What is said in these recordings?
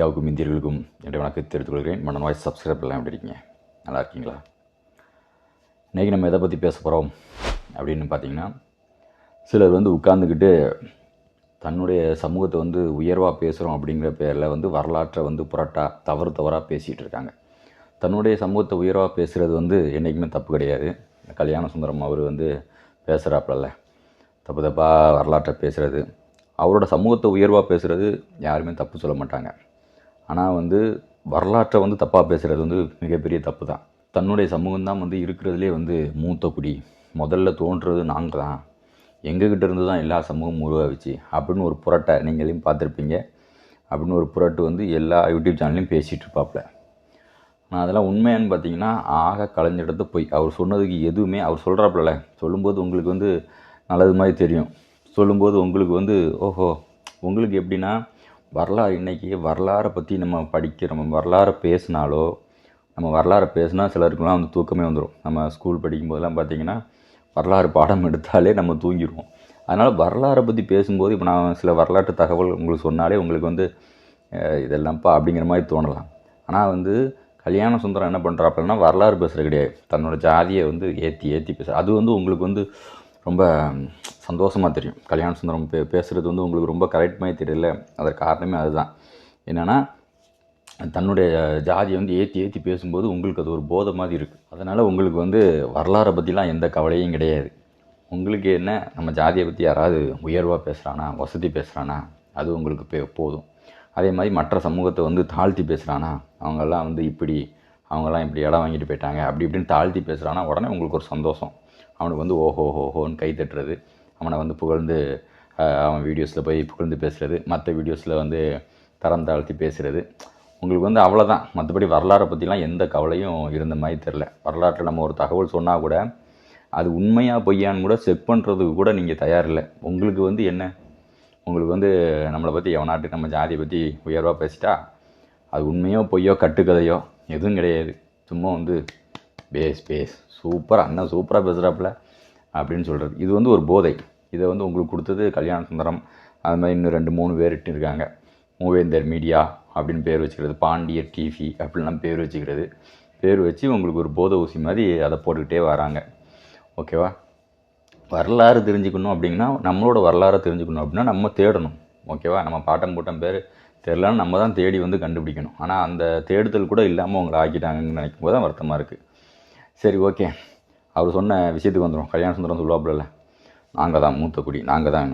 இந்தியாவுக்கும் இந்தியர்களுக்கும் என்னுடைய வணக்கத்தை தெரிவித்துக் கொள்கிறேன். மன வாய்ஸ் சப்ஸ்கிரைப் எல்லாம் எப்படி இருக்கீங்க? நல்லா இருக்கீங்களா? இன்றைக்கி நம்ம எதை பற்றி பேச போகிறோம் அப்படின்னு பார்த்தீங்கன்னா சிலர் வந்து உட்கார்ந்துக்கிட்டு தன்னுடைய சமூகத்தை வந்து உயர்வாக பேசுகிறோம் அப்படிங்கிற பேரில் வந்து வரலாற்றை வந்து புரட்டா தவறு தவறாக பேசிகிட்டு இருக்காங்க. தன்னுடைய சமூகத்தை உயர்வாக பேசுகிறது வந்து என்றைக்குமே தப்பு கிடையாது. கல்யாண சுந்தரம் அவர் வந்து பேசுகிறாப்பில்ல தப்பு தப்பாக வரலாற்றை பேசுகிறது அவரோட சமூகத்தை உயர்வாக பேசுகிறது யாருமே தப்பு சொல்ல மாட்டாங்க. ஆனால் வந்து வரலாற்றை வந்து தப்பாக பேசுகிறது வந்து மிகப்பெரிய தப்பு தான் தன்னுடைய சமூகம் தான் வந்து இருக்கிறதுலே வந்து மூத்த குடி. முதல்ல தோன்றுறது நாங்கள் தான் எங்ககிட்ட இருந்து தான் எல்லா சமூகமும் உருவாகிச்சு. அப்படின்னு ஒரு புரட்டை நீங்களையும் பார்த்துருப்பீங்க. அப்படின்னு ஒரு புரட்டு வந்து எல்லா யூடியூப் சேனல்லையும் பேசிகிட்டு இருப்பாப்புல நான் அதெல்லாம் உண்மையானு பார்த்தீங்கன்னா ஆக கலைஞ்சிடத்து போய் அவர் சொன்னதுக்கு எதுவுமே அவர் சொல்கிறாப்புல சொல்லும்போது உங்களுக்கு வந்து நல்லது மாதிரி தெரியும். சொல்லும்போது உங்களுக்கு வந்து ஓஹோ உங்களுக்கு எப்படின்னா வரலாறு இன்றைக்கி வரலாறை பற்றி நம்ம படிக்கிற நம்ம வரலாறை பேசினாலோ நம்ம வரலாறை பேசினா சிலருக்குலாம் வந்து தூக்கமே வந்துடும் நம்ம ஸ்கூல் படிக்கும்போதெல்லாம் பார்த்திங்கன்னா வரலாறு பாடம் எடுத்தாலே நம்ம தூங்கிடுவோம் அதனால் வரலாறை பற்றி பேசும்போது இப்போ நான் சில வரலாற்று தகவல் உங்களுக்கு சொன்னாலே உங்களுக்கு வந்து இதெல்லாம்ப்பா அப்படிங்கிற மாதிரி தோணலாம். ஆனால் வந்து கல்யாண சுந்தரம் என்ன பண்ணுறாப்புலன்னா வரலாறு பேசுகிறது கிடையாது. தன்னோட ஜாதியை வந்து ஏற்றி ஏற்றி பேச அது வந்து உங்களுக்கு வந்து ரொம்ப சந்தோஷமாக தெரியும். கல்யாண சுந்தரம் பே பேசுகிறது வந்து உங்களுக்கு ரொம்ப கரெக்ட் மாதிரி தெரியல. அதற்கு காரணமே அதுதான். என்னென்னா தன்னுடைய ஜாதியை வந்து ஏற்றி ஏற்றி பேசும்போது உங்களுக்கு அது ஒரு போதை மாதிரி இருக்குது அதனால் உங்களுக்கு வந்து வரலாறை பற்றிலாம் எந்த கவலையும் கிடையாது. உங்களுக்கு என்ன நம்ம ஜாதியை பற்றி யாராவது உயர்வாக பேசுகிறானா வசதி பேசுகிறானா அது உங்களுக்கு பே போதும். அதே மாதிரி மற்ற சமூகத்தை வந்து தாழ்த்தி பேசுகிறானா அவங்கெல்லாம் வந்து இப்படி அவங்கெல்லாம் இப்படி இடம் வாங்கிட்டு போயிட்டாங்க அப்படி இப்படின்னு தாழ்த்தி பேசுகிறானா உடனே உங்களுக்கு ஒரு சந்தோஷம். அவனுக்கு வந்து ஓஹோ ஹோஹோன்னு கை தட்டுறது. அவனை வந்து புகழ்ந்து அவன் வீடியோஸில் போய் புகழ்ந்து பேசுகிறது மற்ற வீடியோஸில் வந்து தரம் தாழ்த்தி பேசுகிறது உங்களுக்கு வந்து அவ்வளோதான் மற்றபடி வரலாறை பற்றிலாம் எந்த கவலையும் இருந்த மாதிரி தெரில வரலாற்றில் நம்ம ஒரு தகவல் சொன்னால் கூட அது உண்மையாக பொய்யான்னு கூட செக் பண்ணுறதுக்கு கூட நீங்கள் தயாரில்லை. உங்களுக்கு வந்து என்ன? உங்களுக்கு வந்து நம்மளை பற்றி எவனாட்டு நம்ம ஜாதியை பற்றி உயர்வாக பேசிட்டா அது உண்மையோ பொய்யோ கட்டுக்கதையோ எதுவும் கிடையாது. சும்மா வந்து பேஸ் பேஸ். சூப்பராக அண்ணன் சூப்பராக பேசுகிறாப்புல அப்படின்னு சொல்கிறது இது வந்து ஒரு போதை. இதை வந்து உங்களுக்கு கொடுத்தது கல்யாண சுந்தரம். அது மாதிரி இன்னும் ரெண்டு மூணு பேர் இருக்காங்க. மூவேந்தர் மீடியா அப்படின்னு பேர் வச்சுக்கிறது பாண்டியர் டிவி அப்படின்லாம் பேர் வச்சுக்கிறது. பேர் வச்சு உங்களுக்கு ஒரு போதை ஊசி மாதிரி அதை போட்டுக்கிட்டே வராங்க. ஓகேவா வரலாறு தெரிஞ்சுக்கணும் அப்படின்னா நம்மளோட வரலாறை தெரிஞ்சுக்கணும் அப்படின்னா நம்ம தேடணும். ஓகேவா நம்ம பாட்டம் கூட்டம் பேர் தெரிலன்னு நம்ம தான் தேடி வந்து கண்டுபிடிக்கணும். ஆனால் அந்த தேடுதல் கூட இல்லாமல் அவங்களை ஆக்கிட்டாங்கன்னு நினைக்கும் போது தான் வருத்தமாக இருக்குது சரி ஓகே. அவர் சொன்ன விஷயத்துக்கு வந்துடும் கல்யாண சுந்தரம் சொல்லுவாப்புல நாங்கள் தான் மூத்த குடி நாங்கள் தான்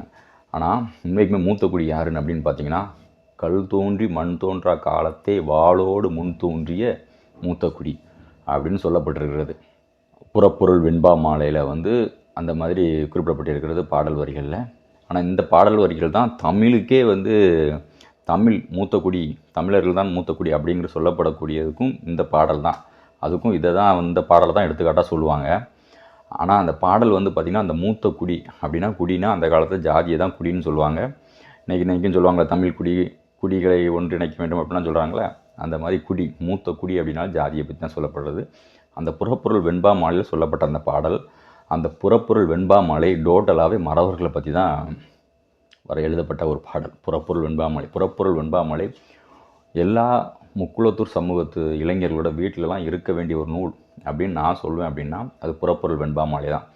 ஆனால் இன்றைக்குமே மூத்த குடி யாருன்னு அப்படின்னு பார்த்தீங்கன்னா கல் தோன்றி மண் தோன்றா காலத்தே வாளோடு முன் தோன்றிய மூத்த குடி அப்படின்னு சொல்லப்பட்டிருக்கிறது. புறப்பொருள் வெண்பா மாலையில் வந்து அந்த மாதிரி குறிப்பிடப்பட்டிருக்கிறது பாடல் வரிகளில். ஆனால் இந்த பாடல் வரிகள் தான் தமிழுக்கே வந்து தமிழ் மூத்த குடி தமிழர்கள் தான் மூத்த குடி அப்படிங்கிற சொல்லப்படக்கூடியதுக்கும் இந்த பாடல் தான். அதுக்கும் இதை தான் இந்த பாடலை தான் எடுத்துக்காட்டாக சொல்லுவாங்க. ஆனால் அந்த பாடல் வந்து பார்த்திங்கன்னா அந்த மூத்த குடி அப்படின்னா குடினா அந்த காலத்தில் ஜாதியை தான் குடின்னு சொல்லுவாங்க. இன்றைக்கி இன்றைக்கும் சொல்லுவாங்களே தமிழ் குடி குடிகளை ஒன்றிணைக்க வேண்டும் அப்படிலாம் சொல்கிறாங்களே அந்த மாதிரி குடி மூத்த குடி அப்படின்னா ஜாதியை பற்றி தான் சொல்லப்படுறது. அந்த புறப்பொருள் வெண்பா மாலையில் சொல்லப்பட்ட அந்த பாடல் அந்த புறப்பொருள் வெண்பா மாலை டோட்டலாகவே மறவர்களை பற்றி தான் வர எழுதப்பட்ட ஒரு பாடல். புறப்பொருள் வெண்பாமலை புறப்பொருள் வெண்பாமலை எல்லா முக்குளத்தூர் சமூகத்து இளைஞர்களோட வீட்டிலலாம் இருக்க வேண்டிய ஒரு நூல் அப்படின்னு நான் சொல்லுவேன் அப்படின்னா அது புறப்பொருள் வெண்பாமாலை தான்.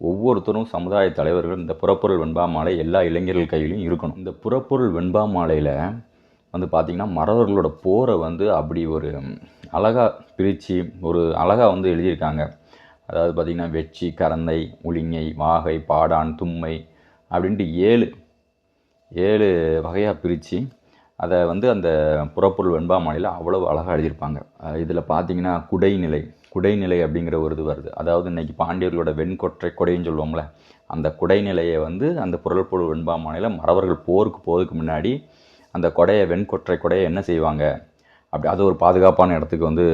ஒவ்வொருத்தரும் சமுதாய தலைவர்கள் இந்த புறப்பொருள் வெண்பாமாலை எல்லா இளைஞர்கள் கையிலையும் இருக்கணும். இந்த புறப்பொருள் வெண்பாமாலையில் வந்து பார்த்திங்கன்னா மறவர்களோட போரை வந்து அப்படி ஒரு அழகாக பிரித்து ஒரு அழகாக வந்து எழுதியிருக்காங்க. அதாவது பார்த்திங்கன்னா வெச்சி கரந்தை உளிங்கை வாகை பாடான் தும்மை அப்படின்ட்டு ஏழு ஏழு வகையாக பிரித்து அதை வந்து அந்த புறப்பொருள் வெண்பா வெண்பாமாலையில் அவ்வளவு அழகாக எழுதியிருப்பாங்க. இதில் பார்த்தீங்கன்னா குடைநிலை குடைநிலை அப்படிங்கிற ஒரு இது வருது. அதாவது இன்றைக்கி பாண்டியர்களோட வெண்கொற்றை கொடைன்னு சொல்லுவோம்ல அந்த குடைநிலையை வந்து அந்த புறப்பொருள் வெண்பாமாலையில் மறவர்கள் போருக்கு போகிறதுக்கு முன்னாடி அந்த கொடையை வெண்கொற்றை கொடையை என்ன செய்வாங்க? அப்படி அது ஒரு பாதுகாப்பான இடத்துக்கு வந்து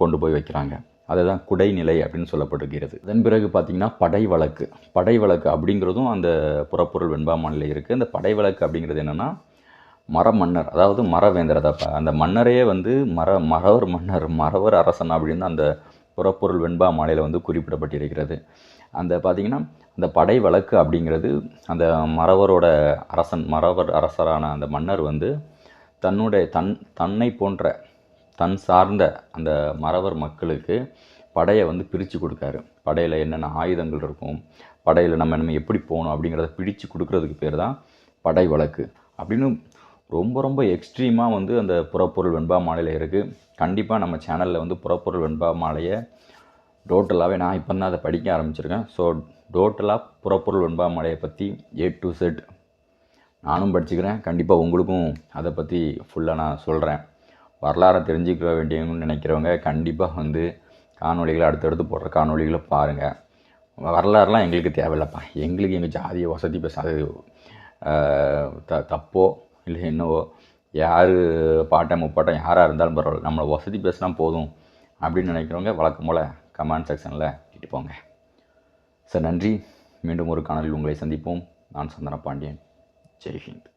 கொண்டு போய் வைக்கிறாங்க. அதுதான் குடைநிலை அப்படின்னு சொல்லப்பட்டிருக்கிறது. அதன் பிறகு பார்த்திங்கன்னா படை வழக்கு படை வழக்கு அப்படிங்கிறதும் அந்த புறப்பொருள் வெண்பாமாலையில் இருக்குது அந்த படை வழக்கு அப்படிங்கிறது என்னென்னா மர மன்னர் அதாவது மரவேந்தர் அதாவது அந்த மன்னரையே வந்து மர மறவர் மன்னர் மறவர் அரசன் அப்படின்னு அந்த புறப்பொருள் வெண்பா மாலையில் வந்து குறிப்பிடப்பட்டிருக்கிறது. அந்த பார்த்திங்கன்னா அந்த படை வழக்கு அப்படிங்கிறது அந்த மறவரோட அரசன் மறவர் அரசரான அந்த மன்னர் வந்து தன்னுடைய தன் தன்னை போன்ற தன் சார்ந்த அந்த மறவர் மக்களுக்கு படையை வந்து பிரித்து கொடுக்காரு. படையில் என்னென்ன ஆயுதங்கள் இருக்கும் படையில் நம்ம நம்ம எப்படி போகணும் அப்படிங்கிறத பிடிச்சு கொடுக்கறதுக்கு பேர் தான் படை வழக்கு. அப்படின்னு ரொம்ப ரொம்ப எக்ஸ்ட்ரீமாக வந்து அந்த புறப்பொருள் வெண்பா மாலையில் இருக்குது கண்டிப்பாக நம்ம சேனலில் வந்து புறப்பொருள் வெண்பா மாலையை டோட்டலாகவே நான் இப்போ தான் அதை படிக்க ஆரம்பிச்சிருக்கேன். ஸோ டோட்டலாக புறப்பொருள் வெண்பா மாலையை பற்றி ஏ டு செட் நானும் படிச்சுக்கிறேன். கண்டிப்பாக உங்களுக்கும் அதை பற்றி ஃபுல்லாக நான் சொல்கிறேன் வரலாறை தெரிஞ்சுக்க வேண்டியவங்கன்னு நினைக்கிறவங்க கண்டிப்பாக வந்து காணொலிகளை அடுத்தடுத்து போடுற காணொளிகளை பாருங்கள் வரலாறுலாம் எங்களுக்கு தேவையில்லப்பா. எங்களுக்கு எங்கள் ஜாதியை வசதி பேச த தப்போ இல்லை என்னவோ யார் பாட்டம் முப்பாட்டம் யாராக இருந்தாலும் பரவாயில்ல. நம்மளை வசதி பேசினா போதும் அப்படின்னு நினைக்கிறவங்க வழக்கம் போல் கமெண்ட் செக்ஷனில் இட்டு போங்க. சார் நன்றி. மீண்டும் ஒரு காணொலியில் உங்களை சந்திப்போம். நான் சந்தன பாண்டியன். ஜெய்ஹிந்த்.